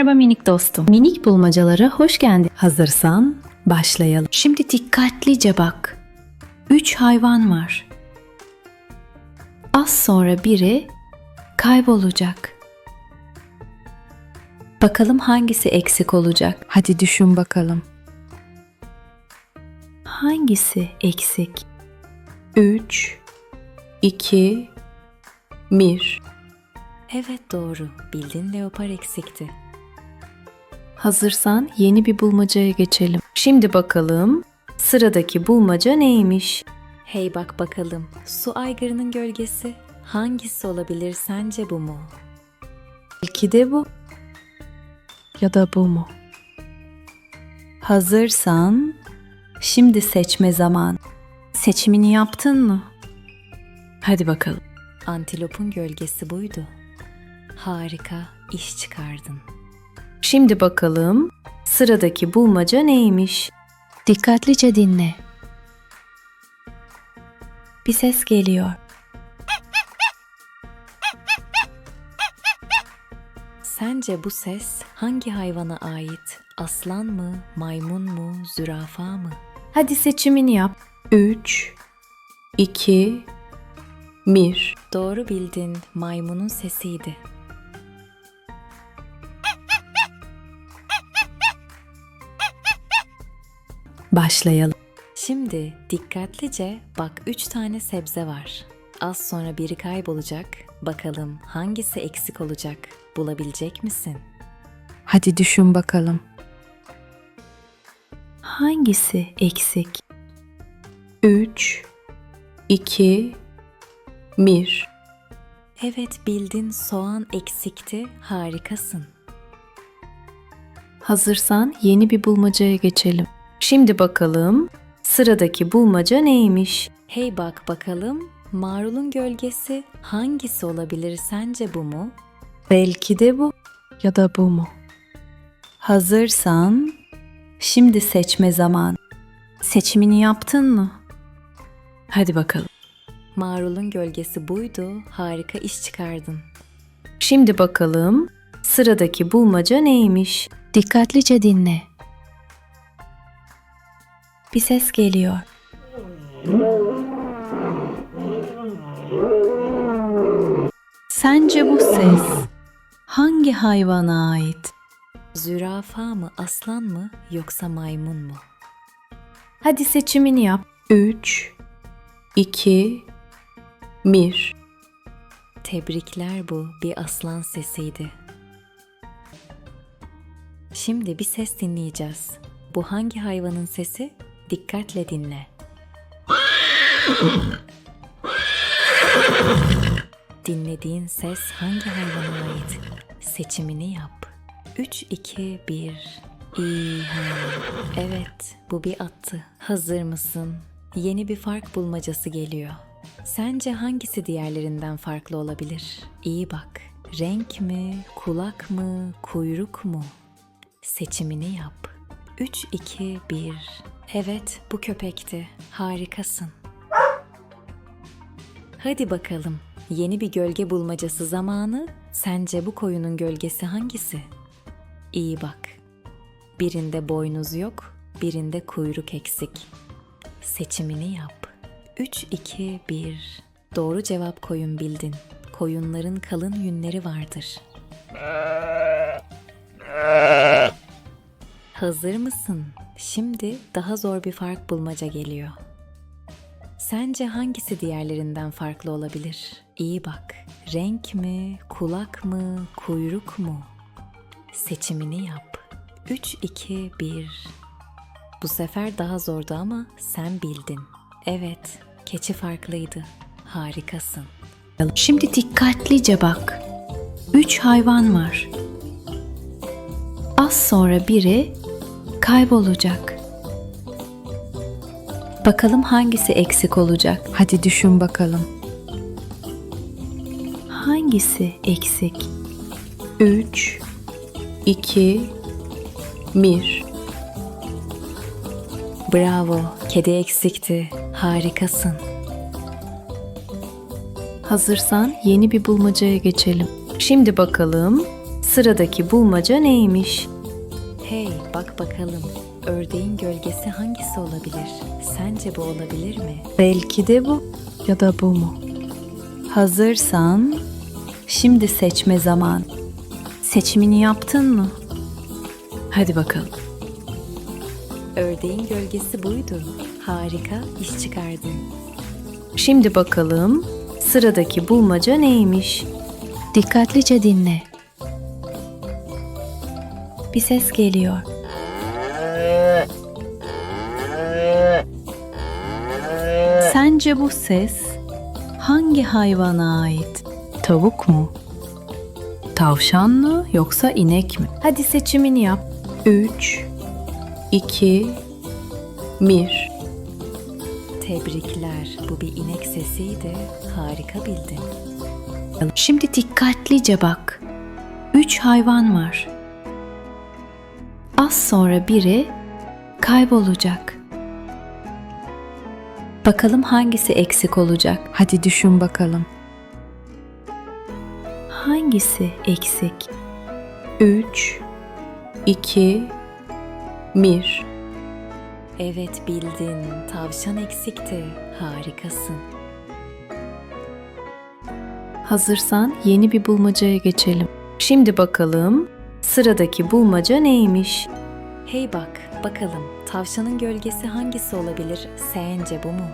Merhaba minik dostum. Minik bulmacalara hoş geldin. Hazırsan başlayalım. Şimdi dikkatlice bak. Üç hayvan var. Az sonra biri kaybolacak. Bakalım hangisi eksik olacak? Hadi düşün bakalım. Hangisi eksik? 3 2 1 Evet doğru. Bildin leopar eksikti. Hazırsan yeni bir bulmacaya geçelim. Şimdi bakalım sıradaki bulmaca neymiş? Hey bak bakalım. Su aygırının gölgesi hangisi olabilir sence bu mu? Belki de bu. Ya da bu mu? Hazırsan şimdi seçme zaman. Seçimini yaptın mı? Hadi bakalım. Antilopun gölgesi buydu. Harika iş çıkardın. Şimdi bakalım sıradaki bulmaca neymiş? Dikkatlice dinle. Bir ses geliyor. Sence bu ses hangi hayvana ait? Aslan mı, maymun mu, zürafa mı? Hadi seçimini yap. 3 2 1 Doğru bildin. Maymunun sesiydi. Başlayalım. Şimdi dikkatlice bak üç tane sebze var. Az sonra biri kaybolacak. Bakalım hangisi eksik olacak? Bulabilecek misin? Hadi düşün bakalım. Hangisi eksik? 3 2 1 Evet bildin soğan eksikti. Harikasın. Hazırsan yeni bir bulmacaya geçelim. Şimdi bakalım sıradaki bulmaca neymiş? Hey bak bakalım marulun gölgesi hangisi olabilir sence bu mu? Belki de bu ya da bu mu? Hazırsan şimdi seçme zaman. Seçimini yaptın mı? Hadi bakalım. Marulun gölgesi buydu. Harika iş çıkardın. Şimdi bakalım sıradaki bulmaca neymiş? Dikkatlice dinle. Bir ses geliyor. Sence bu ses hangi hayvana ait? Zürafa mı, aslan mı yoksa maymun mu? Hadi seçimini yap. 3 2 1 Tebrikler bu bir aslan sesiydi. Şimdi bir ses dinleyeceğiz. Bu hangi hayvanın sesi? Dikkatle dinle. Dinlediğin ses hangi hayvana ait? Seçimini yap. 3 2 1 İyi. Evet, bu bir attı. Hazır mısın? Yeni bir fark bulmacası geliyor. Sence hangisi diğerlerinden farklı olabilir? İyi bak. Renk mi, kulak mı, kuyruk mu? Seçimini yap. 3 2 1 Evet, bu köpekti. Harikasın. Hadi bakalım. Yeni bir gölge bulmacası zamanı. Sence bu koyunun gölgesi hangisi? İyi bak. Birinde boynuz yok, birinde kuyruk eksik. Seçimini yap. 3 2 1 Doğru cevap koyun bildin. Koyunların kalın yünleri vardır. Hazır mısın? Şimdi daha zor bir fark bulmaca geliyor. Sence hangisi diğerlerinden farklı olabilir? İyi bak. Renk mi, kulak mı, kuyruk mu? Seçimini yap. 3 2 1 Bu sefer daha zordu ama sen bildin. Evet, keçi farklıydı. Harikasın. Şimdi dikkatlice bak. Üç hayvan var. Az sonra biri kaybolacak. Bakalım hangisi eksik olacak? Hadi düşün bakalım. Hangisi eksik? 3 2 1 Bravo, kedi eksikti. Harikasın. Hazırsan yeni bir bulmacaya geçelim. Şimdi bakalım Sıradaki bulmaca neymiş? Bak bakalım. Ördeğin gölgesi hangisi olabilir? Sence bu olabilir mi? Belki de bu ya da bu mu? Hazırsan şimdi seçme zaman. Seçimini yaptın mı? Hadi bakalım. Ördeğin gölgesi buydu. Harika iş çıkardın. Şimdi bakalım sıradaki bulmaca neymiş? Dikkatlice dinle. Bir ses geliyor. Sence bu ses hangi hayvana ait? Tavuk mu? Tavşan mı yoksa inek mi? Hadi seçimini yap. 3 2 1 Tebrikler. Bu bir inek sesiydi. Harika bildin. Şimdi dikkatlice bak. Üç hayvan var. Az sonra biri kaybolacak. Bakalım hangisi eksik olacak? Hadi düşün bakalım. Hangisi eksik? 3 2 1 Evet bildin. Tavşan eksikti. Harikasın. Hazırsan yeni bir bulmacaya geçelim. Şimdi bakalım sıradaki bulmaca neymiş? Hey bak, bakalım tavşanın gölgesi hangisi olabilir? Sence bu mu?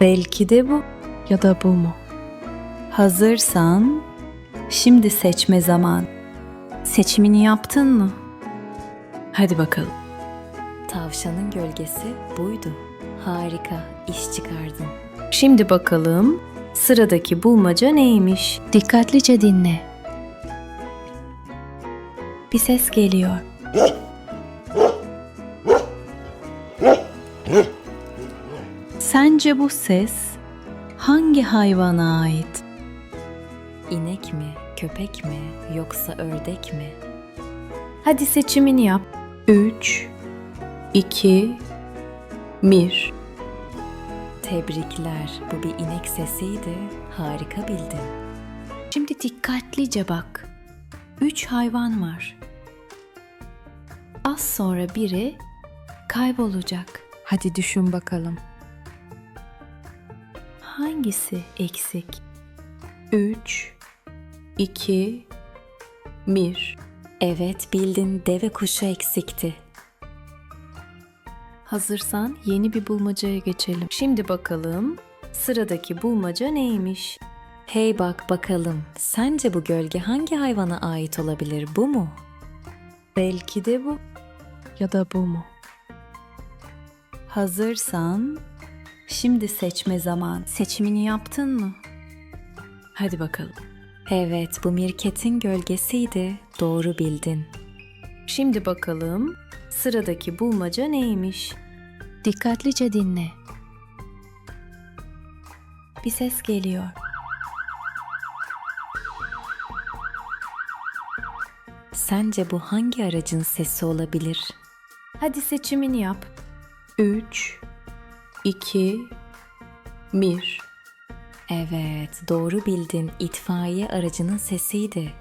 Belki de bu ya da bu mu? Hazırsan şimdi seçme zaman. Seçimini yaptın mı? Hadi bakalım. Tavşanın gölgesi buydu. Harika, iş çıkardın. Şimdi bakalım sıradaki bulmaca neymiş? Dikkatlice dinle. Bir ses geliyor. Sence bu ses hangi hayvana ait? İnek mi, köpek mi, yoksa ördek mi? Hadi seçimini yap. 3 2 1 Tebrikler, bu bir inek sesiydi. Harika bildin. Şimdi dikkatlice bak. Üç hayvan var. Az sonra biri kaybolacak. Hadi düşün bakalım. Hangisi eksik? 3 2 1 Evet bildin, deve kuşu eksikti. Hazırsan yeni bir bulmacaya geçelim. Şimdi bakalım sıradaki bulmaca neymiş? Hey bak bakalım, sence bu gölge hangi hayvana ait olabilir? Bu mu? Belki de bu ya da bu mu? Hazırsan şimdi seçme zaman. Seçimini yaptın mı? Hadi bakalım. Evet, bu mirketin gölgesiydi. Doğru bildin. Şimdi bakalım sıradaki bulmaca neymiş? Dikkatlice dinle. Bir ses geliyor. Sence bu hangi aracın sesi olabilir? Hadi seçimini yap. 3 2 1 Evet, doğru bildin. İtfaiye aracının sesiydi.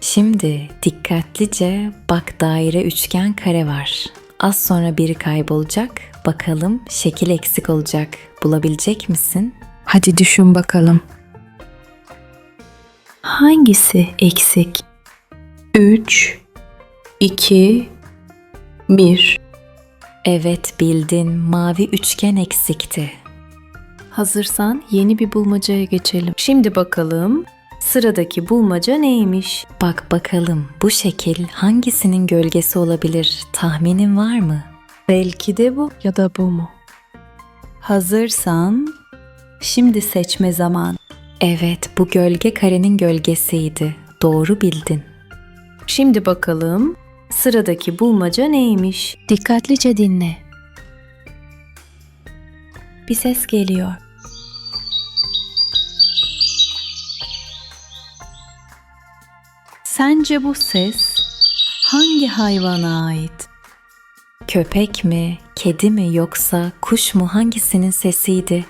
Şimdi dikkatlice bak daire, üçgen, kare var. Az sonra biri kaybolacak. Bakalım şekil eksik olacak. Bulabilecek misin? Hadi düşün bakalım. Hangisi eksik? 3 2 1 Evet bildin. Mavi üçgen eksikti. Hazırsan yeni bir bulmacaya geçelim. Şimdi bakalım sıradaki bulmaca neymiş? Bak bakalım bu şekil hangisinin gölgesi olabilir? Tahminin var mı? Belki de bu ya da bu mu? Hazırsan şimdi seçme zaman. Evet, bu gölge karenin gölgesiydi. Doğru bildin. Şimdi bakalım sıradaki bulmaca neymiş? Dikkatlice dinle. Bir ses geliyor. Sence bu ses hangi hayvana ait? Köpek mi, kedi mi yoksa kuş mu hangisinin sesiydi?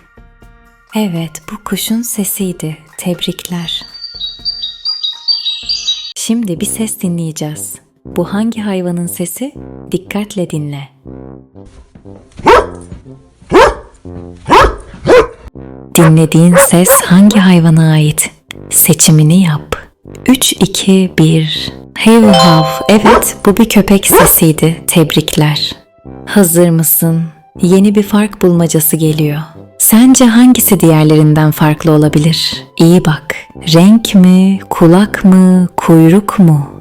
Evet, bu kuşun sesiydi. Tebrikler. Şimdi bir ses dinleyeceğiz. Bu hangi hayvanın sesi? Dikkatle dinle. Dinlediğin ses hangi hayvana ait? Seçimini yap. 3 2 1 Hav hav. Evet, bu bir köpek sesiydi. Tebrikler. Hazır mısın? Yeni bir fark bulmacası geliyor. Sence hangisi diğerlerinden farklı olabilir? İyi bak. Renk mi, kulak mı, kuyruk mu?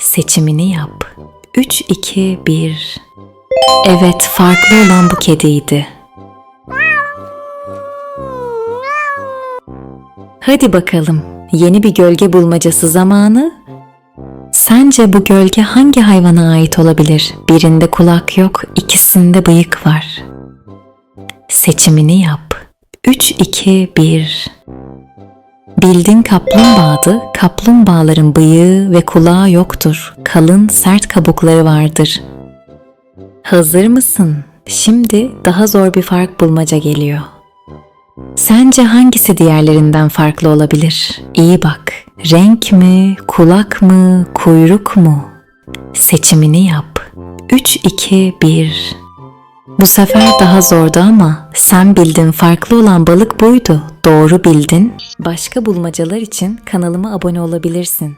Seçimini yap. 3 2 1 Evet, farklı olan bu kediydi. Hadi bakalım. Yeni bir gölge bulmacası zamanı. Sence bu gölge hangi hayvana ait olabilir? Birinde kulak yok, ikisinde bıyık var. Seçimini yap. 3 2 1 Bildin kaplumbağadı. Kaplumbağaların bıyığı ve kulağı yoktur. Kalın, sert kabukları vardır. Hazır mısın? Şimdi daha zor bir fark bulmaca geliyor. Sence hangisi diğerlerinden farklı olabilir? İyi bak. Renk mi, kulak mı, kuyruk mu? Seçimini yap. 3 2 1 Bu sefer daha zordu ama sen bildin farklı olan balık buydu. Doğru bildin. Başka bulmacalar için kanalıma abone olabilirsin.